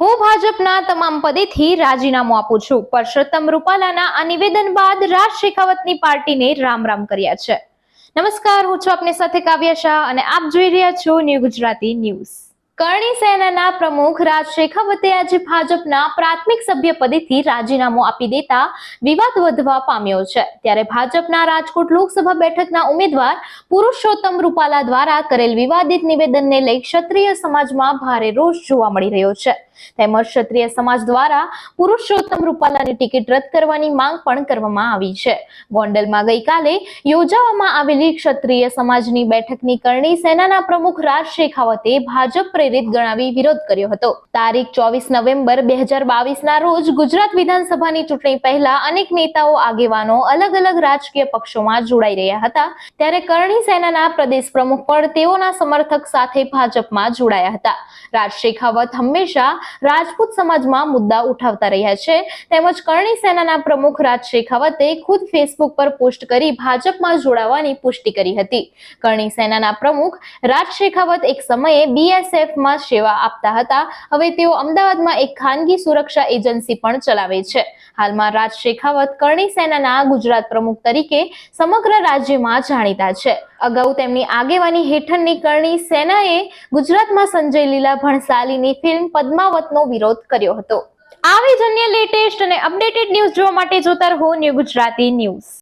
હું ભાજપના તમામ પદેથી રાજીનામું આપું છું. પરસોત્તમ રૂપાલાના આ નિવેદન બાદ રાજ શેખાવતની પાર્ટીને રામ રામ કર્યા છે. નમસ્કાર, હું છું આપની સાથે કાવ્યા શાહ અને આપ જોઈ રહ્યા છો ન્યૂ ગુજરાતી ન્યૂઝ. કરણી સેનાના પ્રમુખ રાજ શેખાવતે આજે ભાજપના પ્રાથમિક સભ્ય પદેથી રાજીનામું આપી દેતા વિવાદ વધવા પામ્યો છે. ત્યારે ભાજપના રાજકોટ લોકસભા બેઠકના ઉમેદવાર પુરુષોત્તમ રૂપાલા દ્વારા કરેલ વિવાદિત નિવેદનને લઈ ક્ષત્રિય સમાજમાં ભારે રોષ જોવા મળી રહ્યો છે. તેમજ ક્ષત્રિય સમાજ દ્વારા પુરુષોત્તમ રૂપાલાની ટિકિટ રદ કરવાની માંગ પણ કરવામાં આવી છે. ગોંડલમાં ગઈકાલે યોજાવામાં આવેલી ક્ષત્રિય સમાજની બેઠકની કરણી સેનાના પ્રમુખ રાજ શેખાવતે ભાજપ પ્રેરિત ગણાવી વિરોધ કર્યો હતો. તારીખ ચોવીસ નવેમ્બર બે હજાર બાવીસના રોજ ગુજરાત વિધાનસભાની ચૂંટણી પહેલા અનેક નેતાઓ, આગેવાનો અલગ અલગ રાજકીય પક્ષોમાં જોડાઈ રહ્યા હતા. ત્યારે કરણી સેનાના પ્રદેશ પ્રમુખ પણ તેઓના સમર્થક સાથે ભાજપમાં જોડાયા હતા. રાજ શેખાવત હંમેશા રાજપૂત સમાજમાં મુદ્દા ઉઠાવતા રહ્યા છે. તેમજ કરણી સેનાના પ્રમુખ રાજ શેખાવતે ખુદ ફેસબુક પર પોસ્ટ કરી ભાજપમાં જોડાવાની પુષ્ટિ કરી હતી. કરણી સેનાના પ્રમુખ રાજ શેખાવત એક સમયે બીએસએફમાં સેવા આપતા હતા. હવે તેઓ અમદાવાદમાં એક ખાનગી સુરક્ષા એજન્સી પણ ચલાવે છે. હાલમાં રાજ શેખાવત કરણી સેનાના ગુજરાત પ્રમુખ તરીકે સમગ્ર રાજ્યમાં જાણીતા છે. અગાઉ તેમની આગેવાની હેઠળની કરણી સેનાએ ગુજરાતમાં સંજય લીલા ભણસાલીની ફિલ્મ પદ્માવતનો વિરોધ કર્યો હતો. આવી જ અન્ય લેટેસ્ટ અને અપડેટેડ ન્યૂઝ જોવા માટે જોતા રહો ન્યૂ ગુજરાતી ન્યૂઝ.